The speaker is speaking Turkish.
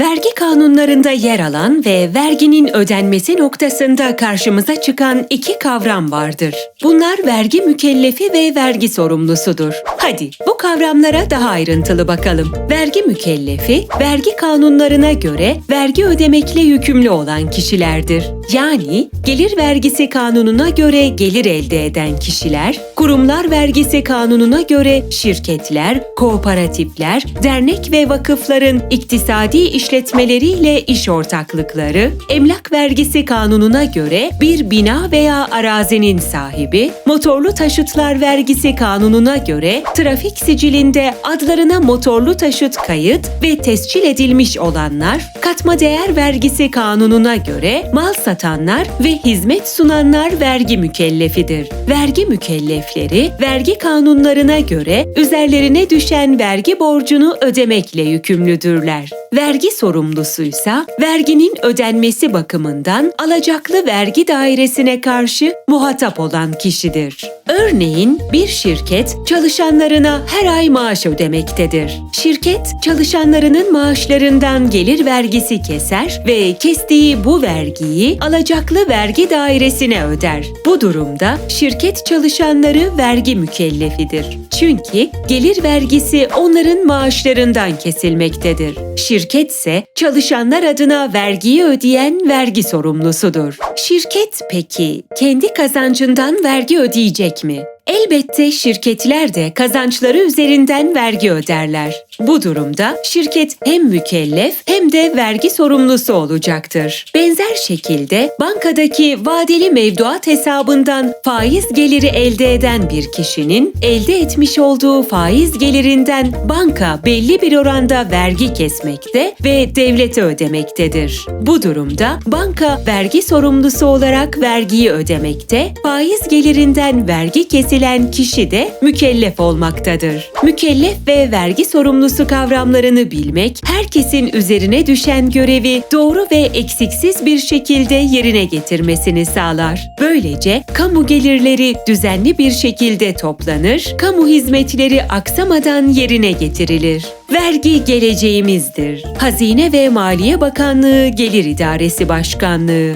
Vergi kanunlarında yer alan ve verginin ödenmesi noktasında karşımıza çıkan iki kavram vardır. Bunlar vergi mükellefi ve vergi sorumlusudur. Hadi bu kavramlara daha ayrıntılı bakalım. Vergi mükellefi, vergi kanunlarına göre vergi ödemekle yükümlü olan kişilerdir. Yani gelir vergisi kanununa göre gelir elde eden kişiler, kurumlar vergisi kanununa göre şirketler, kooperatifler, dernek ve vakıfların iktisadi işletmeleriyle iş ortaklıkları, emlak vergisi kanununa göre bir bina veya arazinin sahibi, motorlu taşıtlar vergisi kanununa göre trafik sicilinde adlarına motorlu taşıt kayıt ve tescil edilmiş olanlar, katma değer vergisi kanununa göre mal satanlar ve hizmet sunanlar vergi mükellefidir. Vergi mükellefleri vergi kanunlarına göre üzerlerine düşen vergi borcunu ödemekle yükümlüdürler. Vergi sorumlusuysa verginin ödenmesi bakımından alacaklı vergi dairesine karşı muhatap olan kişidir. Örneğin bir şirket çalışanlarına her ay maaş ödemektedir. Şirket çalışanlarının maaşlarından gelir vergisi keser ve kestiği bu vergiyi alacaklı vergi dairesine öder. Bu durumda şirket çalışanları vergi mükellefidir. Çünkü gelir vergisi onların maaşlarından kesilmektedir. Şirket ise çalışanlar adına vergiyi ödeyen vergi sorumlusudur. Şirket peki kendi kazancından vergi ödeyecek mi? Elbette şirketler de kazançları üzerinden vergi öderler. Bu durumda şirket hem mükellef hem de vergi sorumlusu olacaktır. Benzer şekilde bankadaki vadeli mevduat hesabından faiz geliri elde eden bir kişinin elde etmiş olduğu faiz gelirinden banka belli bir oranda vergi kesmekte ve devlete ödemektedir. Bu durumda banka vergi sorumlusu olarak vergiyi ödemekte, faiz gelirinden vergi kesilen kişi de mükellef olmaktadır. Mükellef ve vergi sorumlusu kavramlarını bilmek, herkesin üzerine düşen görevi doğru ve eksiksiz bir şekilde yerine getirmesini sağlar. Böylece kamu gelirleri düzenli bir şekilde toplanır, kamu hizmetleri aksamadan yerine getirilir. Vergi geleceğimizdir. Hazine ve Maliye Bakanlığı Gelir İdaresi Başkanlığı